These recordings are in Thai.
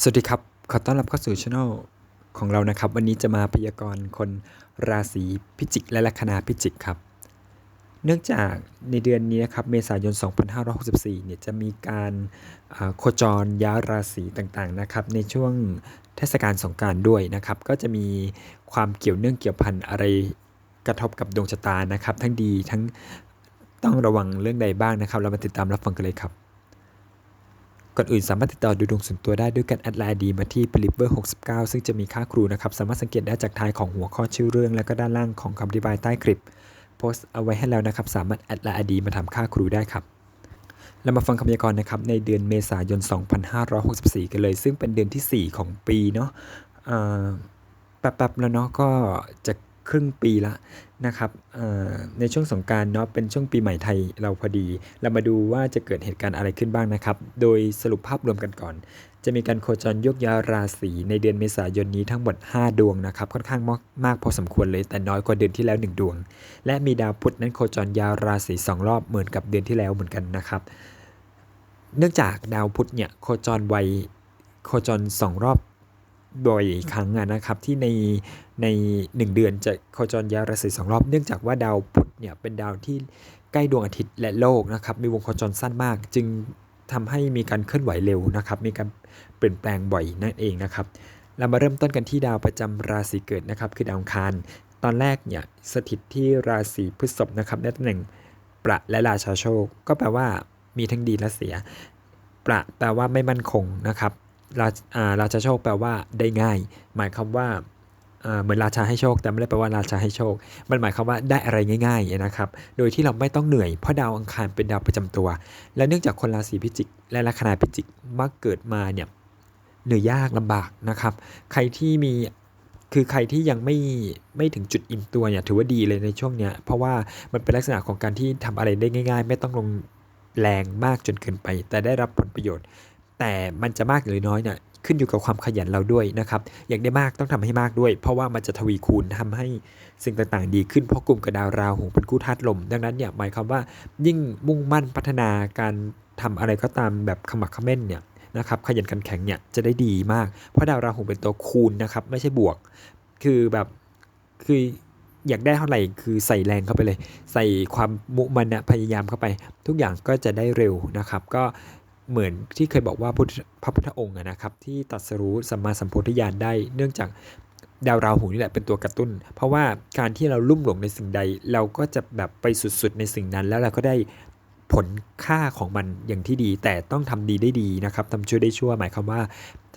สวัสดีครับ ขอต้อนรับเข้าสู่ช anel ของเรานะครับ วันนี้จะมาพยากรณ์คนราศีพิจิกและลัคนาพิจิกครับ เนื่องจากในเดือนนี้นะครับ เมษายน 2564 เนี่ยจะมีการโคจรย้ายราศีต่างๆนะครับ ในช่วงเทศกาลสงกรารด้วยนะครับ ก็จะมีความเกี่ยวเนื่องเกี่ยวพันอะไรกระทบกับดวงชะตานะครับ ทั้งดีทั้งต้องระวังเรื่องใดบ้างนะครับ เรามาติดตามรับฟังกันเลยครับ ก่อนอื่นสามารถติดต่อดูดวงส่วนตัวได้ด้วยการแอดไลน์ดีมาที่ b e l i v e r 69 ซึ่งจะมีค่าครูนะครับ สามารถสังเกตได้จากท้ายของหัวข้อชื่อเรื่อง และก็ด้านล่างของคำอธิบายใต้คลิป โพสต์เอาไว้ให้แล้วนะครับ สามารถแอดไลน์ดีมาทำค่าครูได้ครับเรามาฟังคำพยากรณ์นะครับในเดือนเมษายน 2564 กันเลย ซึ่งเป็นเดือนทีสี่4 ของปีเนาะแป๊บๆแล้วเนาะก็จะ ครึ่งปีละนะครับในช่วงสงการเนาะเป็นช่วงปีใหม่ไทยเราพอดี เรามาดูว่าจะเกิดเหตุการณ์อะไรขึ้นบ้างนะครับ โดยสรุปภาพรวมกันก่อน จะมีการโคจรยกย้ายราศีในเดือนเมษายนนี้ทั้งหมด 5 ดวงนะครับ ค่อนข้างมากมากพอสมควรเลยแต่น้อยกว่าเดือนที่แล้ว 1 ดวง และมีดาวพุธนั้นโคจรยายราศี2รอบเหมือนกับเดือนที่แล้วเหมือนกันนะครับ เนื่องจากดาวพุธเนี่ยโคจรไวโคจรสองรอบ บ่อยครั้งนะครับที่ในใน 1 เดือนจะโคจรย้ายราศีสองรอบเนื่องจากว่าดาวพุธเนี่ยเป็นดาวที่ใกล้ดวงอาทิตย์และโลกนะครับมีวงโคจรสั้นมาก จึงทำให้มีการเคลื่อนไหวเร็วนะครับ มีการเปลี่ยนแปลงบ่อยนั่นเองนะครับ เรามาเริ่มต้นกันที่ดาวประจำราศีเกิดนะครับ คือดาวอังคาร ตอนแรกเนี่ยสถิตที่ราศีพฤษภนะครับในตำแหน่งประและราชาโชค ก็แปลว่ามีทั้งดีและเสีย ประแปลว่าไม่มั่นคงนะครับ ราาราชาโชคแปลว่าได้ง่าย หมายความว่าเหมือนราชาให้โชค แต่ไม่ได้แปลว่าราชาให้โชค มันหมายความว่าได้อะไรง่าย ๆนะครับ โดยที่เราไม่ต้องเหนื่อยเพราะดาวอังคารเป็นดาวประจำตัว และเนื่องจากคนราศีพิจิก และลัคนาพิจิกมักเกิดมาเนี่ยเหนื่อยยากลำบากนะครับ ใครที่มีคือใครที่ยังไม่ไม่ถึงจุดอิ่มตัวเนี่ยถือว่าดีเลยในช่วงเนี้ยเพราะว่ามันเป็นลักษณะของการที่ทำอะไรได้ง่าย ๆ ไม่ต้องลงแรงมากจนเกินไป แต่ได้รับผลประโยชน์ แต่มันจะมากหรือน้อยเนี่ยขึ้นอยู่กับความขยันเราด้วยนะครับ อยากได้มากต้องทำให้มากด้วย เพราะว่ามันจะทวีคูณทำให้สิ่งต่างๆ ดีขึ้นเพราะกลุ่มกับดาวราหูเป็นคู่ธาตุลม ดังนั้นเนี่ยหมายความว่ายิ่งมุ่งมั่นพัฒนาการทำอะไรก็ตามแบบขมักเขม้นเนี่ยนะครับขยันขันแข็งเนี่ยจะได้ดีมาก เพราะดาวราหูเป็นตัวคูณนะครับไม่ใช่บวก คือแบบคืออยากได้เท่าไหร่คือใส่แรงเข้าไปเลย ใส่ความมุมานะพยายามเข้าไป ทุกอย่างก็จะได้เร็วนะครับ ก็ เหมือนที่เคยบอกว่าพระพุทธองค์นะครับที่ตรัสรู้สัมมาสัมโพธิญาณได้ เนื่องจากดาวราหูนี่แหละเป็นตัวกระตุ้น เพราะว่าการที่เราลุ่มหลงในสิ่งใด เราก็จะแบบไปสุดๆในสิ่งนั้น แล้วเราก็ได้ผลค่าของมันอย่างที่ดี แต่ต้องทำดีได้ดีนะครับทำชั่วได้ชั่วหมายความว่า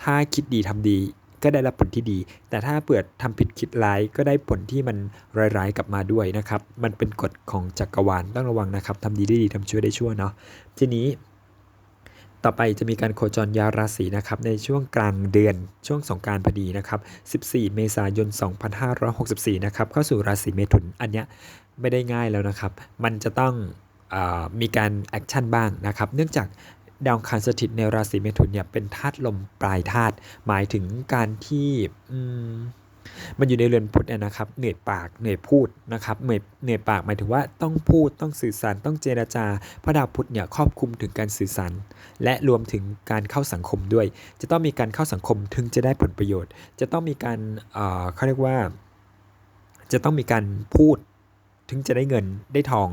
ถ้าคิดดีทำดีก็ได้รับผลที่ดี แต่ถ้าเปิดทำผิดคิดร้ายก็ได้ผลที่มันร้ายๆกลับมาด้วยนะครับ มันเป็นกฎของจักรวาลต้องระวังนะครับทำดีได้ดีทำชั่วได้ชั่วเนาะทีนี้ ต่อไปจะมีการโคจรยาราศีนะครับในช่วงกลางเดือนช่วงสงการพอดีนะครับ 14 เมษายน 2564 นะครับเข้าสู่ราศีเมถุนอันเนี้ยไม่ได้ง่ายแล้วนะครับ มันจะต้องอมีการแอคชั่นบ้างนะครับ เนื่องจากดาวอังคารสถิตในราศีเมถุนเนี่ยเป็นธาตุลมปลายธาตุหมายถึงการที่อื มันอยู่ในเรือนพุทธนนะครับ เหนื่อยปากเหนื่อยพูดนะครับเหนื่อยเหนื่อยปากหมายถึงว่าต้องพูดต้องสื่อสารต้องเจรจา พระดาวพุธเนี่ยครอบคลุมถึงการสื่อสาร และรวมถึงการเข้าสังคมด้วย จะต้องมีการเข้าสังคมถึงจะได้ผลประโยชน์ จะต้องมีการเอ่อเขาเรียกว่า จะต้องมีการพูดถึงจะได้เงินได้ทอง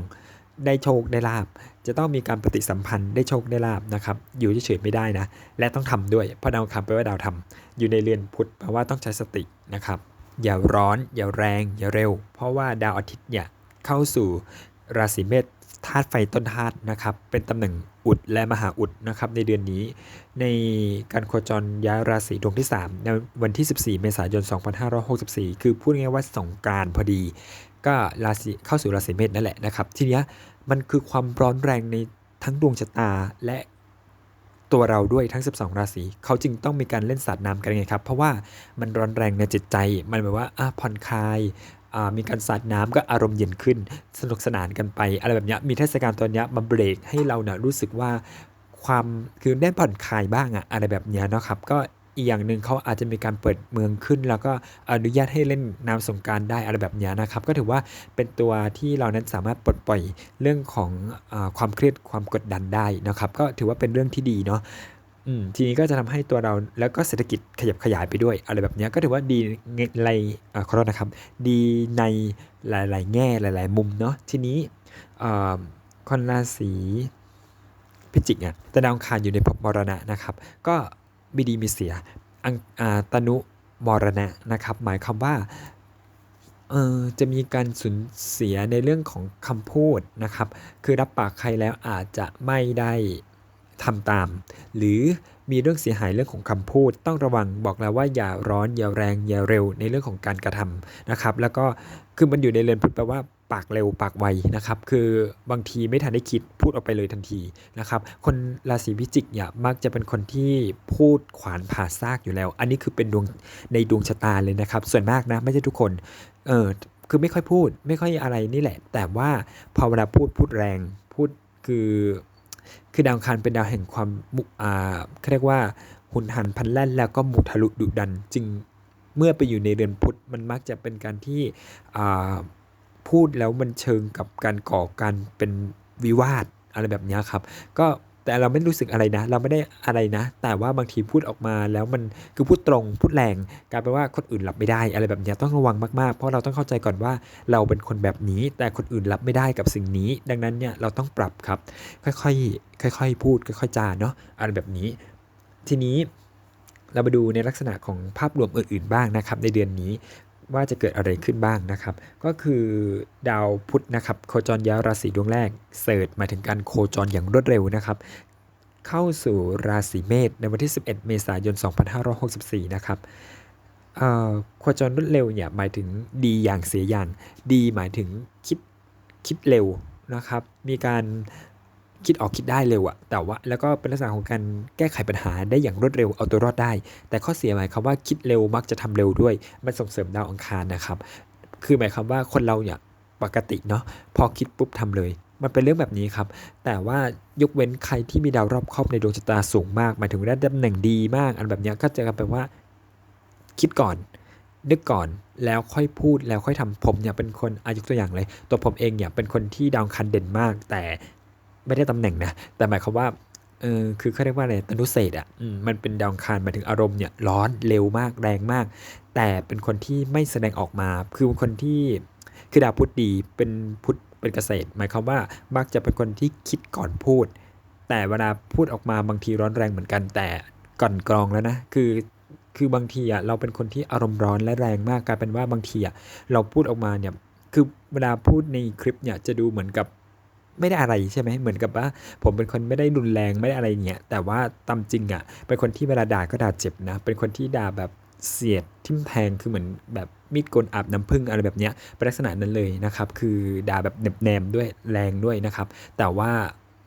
ได้โชคได้ลาบ จะต้องมีการปฏิสัมพันธ์ได้โชคได้ลาบนะครับ อยู่เฉยๆไม่ได้นะ และต้องทำด้วย เพราะดาวอังคารแปลว่าดาวทำอยู่ในเรือนพุธแปลว่าต้องใช้สตินะครับ อย่าร้อน อย่าแรง อย่าเร็ว เพราะว่าดาวอาทิตย์เนี่ยเข้าสู่ราศีเมษธาตุไฟต้นธาตุนะครับ เป็นตำแหน่งอุดและมหาอุดนะครับในเดือนนี้ ในการโคจรย้ายราศีดวงที่ 3 ในวันที่ 14 เมษายน 2564 คือพูดง่ายว่าสงกานต์พอดี ก็ราศีเข้าสู่ราศีเมษนั่นแหละนะครับ ทีเนี้ยมันคือความร้อนแรงในทั้งดวงชะตาและตัวเราด้วยทั้ง 12 ราศีเขาจึงต้องมีการเล่นสาดน้ำกันไงครับ เพราะว่ามันร้อนแรงในจิตใจ มันแบบว่าอะผ่อนคลายอ่ามีการสาดน้ำก็อารมณ์เย็นขึ้น สนุกสนานกันไป อะไรแบบเนี้ยมีเทศกาลตัวเนี้ยมาเบรกให้เราเนี่ยรู้สึกว่าความคือได้ผ่อนคลายบ้างอะอะไรแบบเนี้ยเนาะครับ ก็ อีกอย่างหนึ่งเขาอาจจะมีการเปิดเมืองขึ้น แล้วก็อนุญาตให้เล่นน้ำสงการได้อะไรแบบนี้นะครับ ก็ถือว่าเป็นตัวที่เรานั้นสามารถปลดปล่อยเรื่องของอความเครียดความกดดันได้นะครับ ก็ถือว่าเป็นเรื่องที่ดีเนาะทีนี้ก็จะทำให้ตัวเราแล้วก็เศรษฐกิจขยับขยายไปด้วย อะไรแบบนี้ก็ถือว่าดีในอ่าขอโทษนะครับ ดีในหลาย ๆ แง่หลาย ๆ มุมเนาะทีนี้คนราศีพิจิกเนี่ยแต่ดาวคารอยู่ในภพมรณะนะครับ ก็ มีดีมีเสียอังอาตนุมรณะนะครับ หมายความว่าเออจะมีการสูญเสียในเรื่องของคำพูดนะครับ คือรับปากใครแล้วอาจจะไม่ได้ทำตาม หรือมีเรื่องเสียหายเรื่องของคำพูด ต้องระวังบอกแล้วว่าอย่าร้อนอย่าแรงอย่าเร็วในเรื่องของการกระทำนะครับ แล้วก็คือมันอยู่ในเรือนพุทธแปลว่า ปากเร็วปากไวนะครับ คือบางทีไม่ทันได้คิดพูดออกไปเลยทันทีนะครับ คนราศีพิจิกเนี่ยมักจะเป็นคนที่พูดขวานผ่าซากอยู่แล้ว อันนี้คือเป็นดวงในดวงชะตาเลยนะครับ ส่วนมากนะไม่ใช่ทุกคนเออคือไม่ค่อยพูด ไม่ค่อยอะไรนี่แหละ แต่ว่าพอเวลาพูดพูดแรงพูดคือคือดาวอังคารเป็นดาวแห่งความมุอ่าเขาเรียกว่าหุนหันพันแล่นแล้วก็มุทะลุดุดัน จึงเมื่อไปอยู่ในเรือนพุธมันมักจะเป็นการที่อ่า พูดแล้วมันเชิงกับการก่อการเป็นวิวาทอะไรแบบนี้ครับ ก็แต่เราไม่รู้สึกอะไรนะ เราไม่ได้อะไรนะ แต่ว่าบางทีพูดออกมาแล้วมันคือพูดตรงพูดแรงกลายเป็นว่าคนอื่นรับไม่ได้ อะไรแบบนี้ต้องระวังมากๆ เพราะเราต้องเข้าใจก่อนว่าเราเป็นคนแบบนี้ แต่คนอื่นรับไม่ได้กับสิ่งนี้ ดังนั้นเนี่ยเราต้องปรับครับ ค่อยๆค่อยๆพูดค่อยๆจาเนาะอะไรแบบนี้ ทีนี้เรามาดูในลักษณะของภาพรวมอื่นๆบ้างนะครับ ในเดือนนี้ ว่าจะเกิดอะไรขึ้นบ้างนะครับ ก็คือดาวพุธนะครับ โคจรย้ายราศีดวงแรก เสิร์ชมาถึงการโคจรอย่างรวดเร็วนะครับ เข้าสู่ราศีเมษในวันที่ 11 เมษายน 2564 นะครับโคจรรวดเร็วเนี่ยหมายถึงดีอย่างเสียอย่าง ดีหมายถึงคิดคิดเร็วนะครับ มีการ คิดออกคิดได้เร็วอะแต่ว่าแล้วก็เป็นลักษณะของการแก้ไขปัญหาได้อย่างรวดเร็วเอาตัวรอดได้ แต่ข้อเสียหมายความว่าคิดเร็วมักจะทำเร็วด้วย มันส่งเสริมดาวอังคารนะครับ คือหมายความว่าคนเราเนี่ยปกติเนาะพอคิดปุ๊บทำเลยมันเป็นเรื่องแบบนี้ครับ แต่ว่ายกเว้นใครที่มีดาวรอบครอบในดวงชะตาสูงมาก หมายถึงได้ตำแหน่งดีมาก อันแบบนี้ก็จะแปลว่า คิดก่อน นึกก่อนแล้วค่อยพูดแล้วค่อยทำผมเนี่ยเป็นคนอายุตัวอย่างเลย ตัวผมเองเนี่ยเป็นคนที่ดาวคันเด่นมาก แต่ ไม่ได้ตำแหน่งนะ แต่หมายความว่าเออคือเขาเรียกว่าอะไรตนุเศษอะมันเป็นดาวคารหมายถึงอารมณ์เนี่ยร้อนเร็วมากแรงมาก แต่เป็นคนที่ไม่แสดงออกมา คือคนที่คือดาวพุธดีเป็นพุธเป็นเกษตร หมายความว่ามักจะเป็นคนที่คิดก่อนพูด แต่เวลาพูดออกมาบางทีร้อนแรงเหมือนกัน แต่ก่อนกรองแล้วนะคือคือบางทีอะเราเป็นคนที่อารมณ์ร้อนและแรงมากกลายเป็นว่าบางทีอะเราพูดออกมาเนี่ยคือเวลาพูดในคลิปเนี่ยจะดูเหมือนกับ ไม่ได้อะไรใช่ไหมเหมือนกับว่า ผมเป็นคนไม่ได้รุนแรงไม่ได้อะไรเงี้ยแต่ว่าตามจริงอะ่ะ เป็นคนที่เวลาด่าก็ด่าเจ็บนะ เป็นคนที่ด่าแบบเสียดทิ่มแทงคือเหมือนแบบมีดกลอาบน้ำผึ้งอะไรแบบเนี้ยเป็นลักษณะนั้นเลยนะครับ คือด่าแบบเน็บแนมด้วยแรงด้วยนะครับ แต่ว่า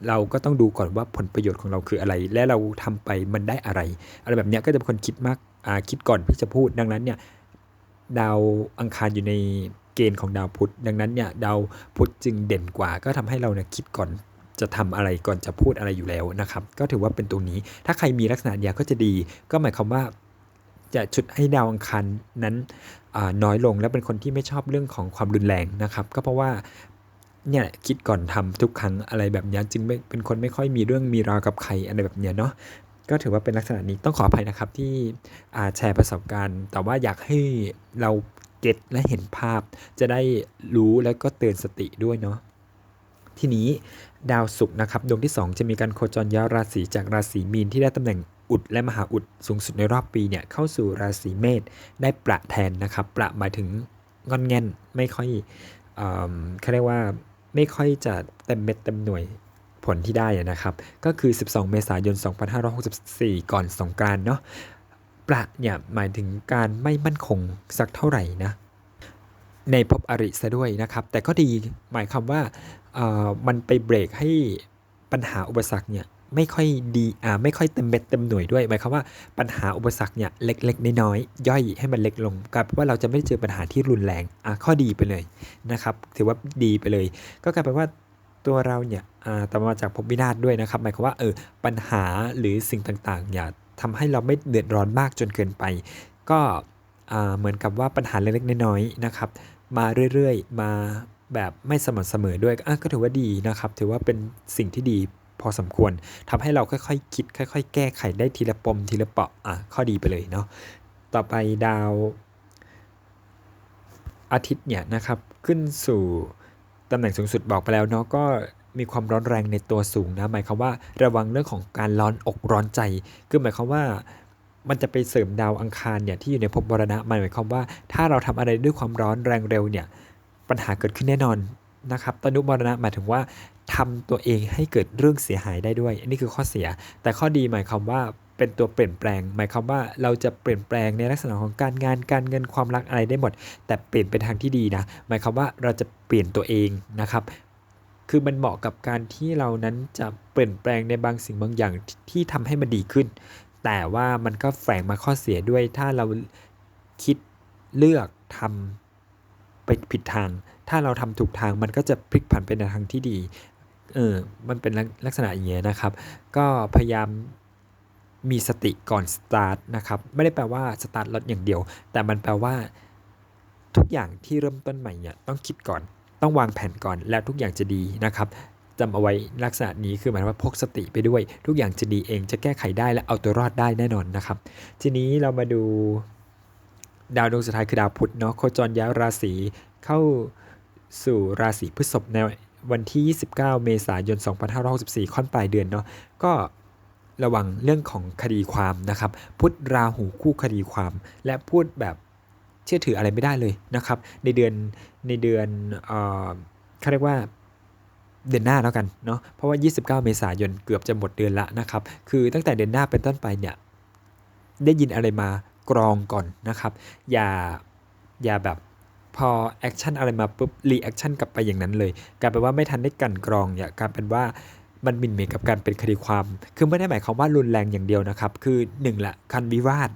เราก็ต้องดูก่อนว่าผลประโยชน์ของเราคืออะไร และเราทำไปมันได้อะไร อะไรแบบเนี้ยก็จะเป็นคนคิดมากคิดก่อนที่จะพูดดังนั้นเนี่ยดาวอังคารอยู่ใน เกณฑ์ของดาวพุธดังนั้นเนี่ยดาวพุธจึงเด่นกว่า ก็ทำให้เราเนี่ยคิดก่อนจะทำอะไรก่อนจะพูดอะไรอยู่แล้วนะครับ ก็ถือว่าเป็นตรงนี้ ถ้าใครมีลักษณะเดียวก็จะดี ก็หมายความว่าจะชุดให้ดาวอังคารนั้นน้อยลงและเป็นคนที่ไม่ชอบเรื่องของความรุนแรงนะครับ ก็เพราะว่าเนี่ยคิดก่อนทำทุกครั้งอะไรแบบนี้จึงเป็นคนไม่ค่อยมีเรื่องมีราวกับใครอะไรแบบเนี้ยเนาะก็ถือว่าเป็นลักษณะนี้ต้องขออภัยนะครับที่แชร์ประสบการณ์ แต่ว่าอยากให้เรา ก็ตและเห็นภาพ จะได้รู้แล้วก็เตือนสติด้วยเนาะทีนี้ดาวศุกร์นะครับดวงที่ 2 จะมีการโคจรย้ายราศีจากราศีมีนที่ได้ตำแหน่งอุดและมหาอุดสูงสุดในรอบปีเนี่ยเข้าสู่ราศีเมษได้ประแทนนะครับ ประหมายถึงงอนแงนไม่ค่อยเขาเรียกว่าไม่ค่อยจะเต็มเม็ดเต็มหน่วยผลที่ได้นะครับ ก็คือ 12 เมษายน 2564 ก่อนสงกรานเนาะ ประเนี่ยหมายถึงการไม่มั่นคงสักเท่าไหร่นะในภพอริซะด้วยนะครับ แต่ก็ดีหมายความว่ามันไปเบรกให้ปัญหาอุปสรรคเนี่ยไม่ค่อยดีอ่าไม่ค่อยเต็มเม็ดเต็มหน่วยด้วยหมายความว่าปัญหาอุปสรรคเนี่ยเล็กๆน้อยๆย่อยให้มันเล็กลงกลายเป็นว่าเราจะไม่เจอปัญหาที่รุนแรงอ่าข้อดีไปเลยนะครับ ถือว่าดีไปเลย ก็กลายเป็นว่าตัวเราเนี่ยอ่าต่มาจากภพวินาศด้วยนะครับ หมายความว่าเออปัญหาหรือสิ่งต่างๆอย่า ทำให้เราไม่เดือดร้อนมากจนเกินไป ก็เหมือนกับว่าปัญหาเล็กๆน้อยๆนะครับ มาเรื่อยๆ มาแบบไม่สม่ำเสมอด้วยก็ถือว่าดีนะครับ ถือว่าเป็นสิ่งที่ดีพอสมควรทำให้เราค่อยๆคิด ค่อย ๆ แก้ไขได้ทีละปมทีละเปาะอะข้อดีไปเลยเนาะต่อไปดาวอาทิตย์เนี่ยนะครับขึ้นสู่ตำแหน่งสูงสุดบอกไปแล้วเนาะก็ มีความร้อนแรงในตัวสูงนะหมายความว่าระวังเรื่องของการร้อนอกร้อนใจ คือหมายความว่ามันจะไปเสริมดาวอังคารเนี่ยที่อยู่ในภพบรณะหมายความว่า ถ้าเราทำอะไรด้วยความร้อนแรงเร็วเนี่ยปัญหาเกิดขึ้นแน่นอนนะครับตนุบรณะหมายถึงว่าทำตัวเองให้เกิดเรื่องเสียหายได้ด้วย อันนี้คือข้อเสีย แต่ข้อดีหมายความว่าเป็นตัวเปลี่ยนแปลง หมายความว่าเราจะเปลี่ยนแปลงในลักษณะของการงานการเงินความรักอะไรได้หมด แต่เปลี่ยนไปทางที่ดีนะ หมายความว่าเราจะเปลี่ยนตัวเองนะครับ คือมันเหมาะกับการที่เรานั้นจะเปลี่ยนแปลงในบางสิ่งบางอย่างที่ทำให้มันดีขึ้น แต่ว่ามันก็แฝงมาข้อเสียด้วย ถ้าเราคิดเลือกทำไปผิดทาง ถ้าเราทำถูกทางมันก็จะพลิกผันไปในทางที่ดี เออ มันเป็นลักษณะอย่างเงี้ยนะครับ ก็พยายามมีสติก่อนสตาร์ทนะครับ ไม่ได้แปลว่าสตาร์ทรถอย่างเดียว แต่มันแปลว่าทุกอย่างที่เริ่มต้นใหม่เนี่ยต้องคิดก่อน ต้องวางแผนก่อนแล้วทุกอย่างจะดีนะครับจำเอาไว้ลักษณะนี้คือหมายว่าพกสติไปด้วย ทุกอย่างจะดีเองจะแก้ไขได้และเอาตัวรอดได้แน่นอนนะครับ ทีนี้เรามาดูดาวดวงสุดท้ายคือดาวพุธเนาะโคจรย้ายราศีเข้าสู่ราศีพฤษภในวันที่ 29 เมษายน 2564 ค่อนปลายเดือนเนาะก็ระวังเรื่องของคดีความนะครับ พุทธราหูคู่คดีความ และพูดแบบ เชื่อถืออะไรไม่ได้เลยนะครับ ในเดือนในเดือนเขาเรียกว่าเดือนหน้าแล้วกันเนาะเพราะว่า 29 เมษายนเกือบจะหมดเดือนละนะครับ คือตั้งแต่เดือนหน้าเป็นต้นไปเนี่ยได้ยินอะไรมากรองก่อนนะครับ อย่าอย่าแบบพอแอคชั่นอะไรมาปุ๊บรีแอคชั่นกลับไปอย่างนั้นเลยกลายเป็นว่าไม่ทันได้กันกรองอย่ากลายเป็นว่ามันมินเมกับการเป็นคดีความ คือไม่ได้หมายความว่ารุนแรงอย่างเดียวนะครับ คือ1ละคันวิวาท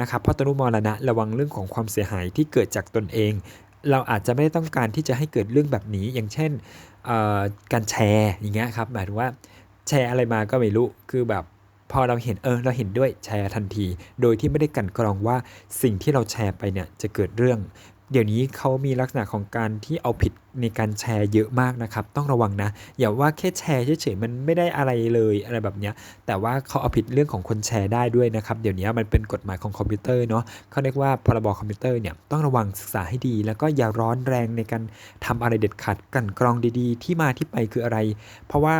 นะครับเพราะตนุมรณะระวังเรื่องของความเสียหายที่เกิดจากตนเอง เราอาจจะไม่ได้ต้องการที่จะให้เกิดเรื่องแบบนี้ อย่างเช่นการแชร์อย่างเงี้ยครับหมายถึงว่าแชร์อะไรมาก็ไม่รู้คือแบบพอเราเห็นเออเราเห็นด้วยแชร์ทันที โดยที่ไม่ได้กันกรองว่าสิ่งที่เราแชร์ไปเนี่ยจะเกิดเรื่อง เดี๋ยวนี้เขามีลักษณะของการที่เอาผิด ในการแชร์เยอะมากนะครับ ต้องระวังนะ อย่าว่าแค่แชร์เฉยๆมันไม่ได้อะไรเลยอะไรแบบนี้แต่ว่าเขาเอาผิดเรื่องของคนแชร์ได้ด้วยนะครับเดี๋ยวนี้มันเป็นกฎหมายของคอมพิวเตอร์เนาะเขาเรียกว่าพรบคอมพิวเตอร์เนี่ยต้องระวังศึกษาให้ดี แล้วก็อย่าร้อนแรงในการทำอะไรเด็ดขาดกันกรองดีๆ ที่มาที่ไปคืออะไร เพราะว่า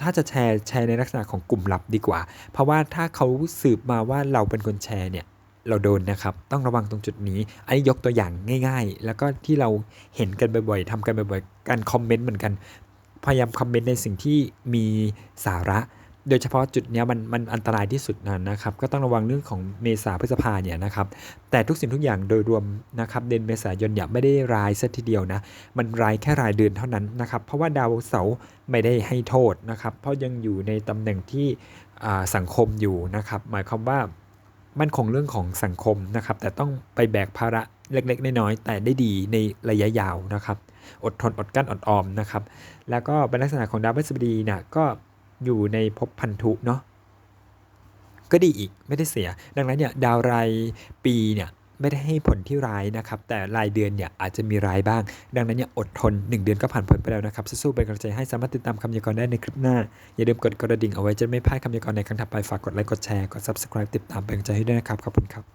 ถ้าจะแชร์แชร์ในลักษณะของกลุ่มลับดีกว่า เพราะว่าถ้าเขาสืบมาว่าเราเป็นคนแชร์เนี่ย เราโดนนะครับ ต้องระวังตรงจุดนี้ อันนี้ยกตัวอย่างง่าย ๆ แล้วก็ที่เราเห็นกันบ่อยๆทำกันบ่อยๆ การคอมเมนต์เหมือนกัน พยายามคอมเมนต์ในสิ่งที่มีสาระ โดยเฉพาะจุดนี้มันมันอันตรายที่สุดนะครับ ก็ต้องระวังเรื่องของเมษาพฤษภาเนี่ยนะครับ แต่ทุกสิ่งทุกอย่างโดยรวมนะครับเดือนเมษายนอย่าไม่ได้รายซะทีเดียวนะ มันรายแค่รายเดือนเท่านั้นนะครับ เพราะว่าดาวเสาร์ไม่ได้ให้โทษนะครับ เพราะยังอยู่ในตำแหน่งที่สังคมอยู่นะครับ หมายความว่า มั่นคงเรื่องของสังคมนะครับ แต่ต้องไปแบกภาระเล็กๆ น้อยๆแต่ได้ดีในระยะยาวนะครับ อดทนอดกั้นอดออมนะครับ แล้วก็เป็นลักษณะของดาวพฤหัสบดีเนี่ยก็อยู่ในภพพันธุเนาะก็ดีอีกไม่ได้เสีย ดังนั้นเนี่ยดาวรายปีเนี่ย ไม่ได้ให้ผลที่ร้ายนะครับ แต่รายเดือนเนี่ยอาจจะมีร้ายบ้าง ดังนั้นเนี่ยอดทน 1 เดือนก็ผ่านพ้นไปแล้วนะครับ สู้ๆเป็นกำลังใจให้สามารถติดตามคำยากรณ์ได้ในคลิปหน้า อย่าลืมกดกระดิ่งเอาไว้จะไม่พลาดคำยากรณ์ในครั้งถัดไป ฝากกดไลค์ กดแชร์ กด subscribe ติดตามเป็นกำลังใจให้ด้วยนะครับ ขอบคุณครับ